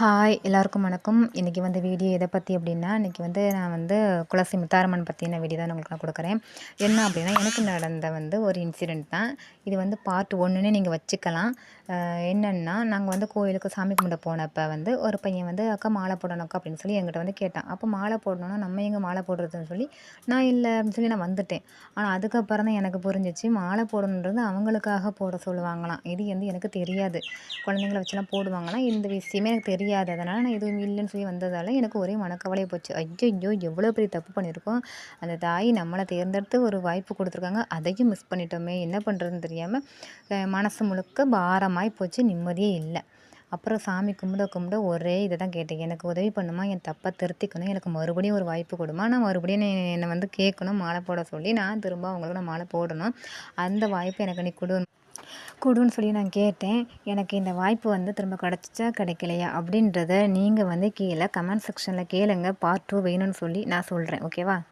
Hi எல்லாருக்கும் வணக்கம். இன்றைக்கி வந்து வீடியோ எதை பற்றி அப்படின்னா இன்றைக்கி வந்து நான் வந்து குலசி முத்தாரம்மன் பற்றின வீடியோ தான் உங்களுக்கு நான் கொடுக்குறேன். என்ன அப்படின்னா எனக்கு நடந்த வந்து ஒரு இன்சிடெண்ட் தான். இது வந்து பார்ட் ஒன்றுன்னு நீங்கள் வச்சுக்கலாம். என்னென்னா நாங்கள் வந்து கோயிலுக்கு சாமி கும்பிட போனப்போ வந்து ஒரு பையன் வந்து அக்கா மாலை போடணும்க்கா அப்படின்னு சொல்லி என்கிட்ட வந்து கேட்டான். அப்போ மாலை போடணும்னா நம்ம எங்கே மாலை போடுறதுன்னு சொல்லி நான் இல்லை அப்படின்னு சொல்லி நான் வந்துட்டேன். ஆனால் அதுக்கப்புறம் தான் எனக்கு புரிஞ்சிச்சு மாலை போடணுன்றது அவங்களுக்காக போட சொல்லுவாங்களாம். இது வந்து எனக்கு தெரியாது. குழந்தைங்கள வச்சுலாம் போடுவாங்களாம். இந்த விஷயமே எனக்கு தெரியாது. அதனால் நான் எதுவும் இல்லைன்னு சொல்லி வந்ததால் எனக்கு ஒரே மனக்கவலை போச்சு. ஐயோ எவ்வளோ பெரிய தப்பு பண்ணியிருக்கோம் அந்த தாய் நம்மளை தேர்ந்தெடுத்து ஒரு வாய்ப்பு கொடுத்துருக்காங்க. அதையும் மிஸ் பண்ணிட்டோமே. என்ன பண்ணுறதுன்னு தெரியாமல் மனசு முழுக்க பாரமாகி போச்சு. நிம்மதியே இல்லை. அப்புறம் சாமி கும்பிட கும்பிட ஒரே இதை தான் கேட்டேன். எனக்கு உதவி பண்ணுமா? என் தப்பை திருத்திக்கணும். எனக்கு மறுபடியும் ஒரு வாய்ப்பு கொடுமா? நான் மறுபடியும் என்னை வந்து கேட்கணும். மாலை போட சொல்லி நான் திரும்ப அவங்களுக்கு நான் மாலை போடணும். அந்த வாய்ப்பு எனக்கு நீ கொடு. கொடுன்னு சொல்லி நான் கேட்டேன். எனக்கு இந்த வாய்ப்பு வந்து திரும்ப கிடச்சிச்சா கிடைக்கலையா? அப்படின்றத நீங்கள் வந்து கீழே கமெண்ட் செக்ஷனில் கேளுங்க. பார்ட் டூ வேணும்னு சொல்லி நான் சொல்கிறேன் ஓகேவா?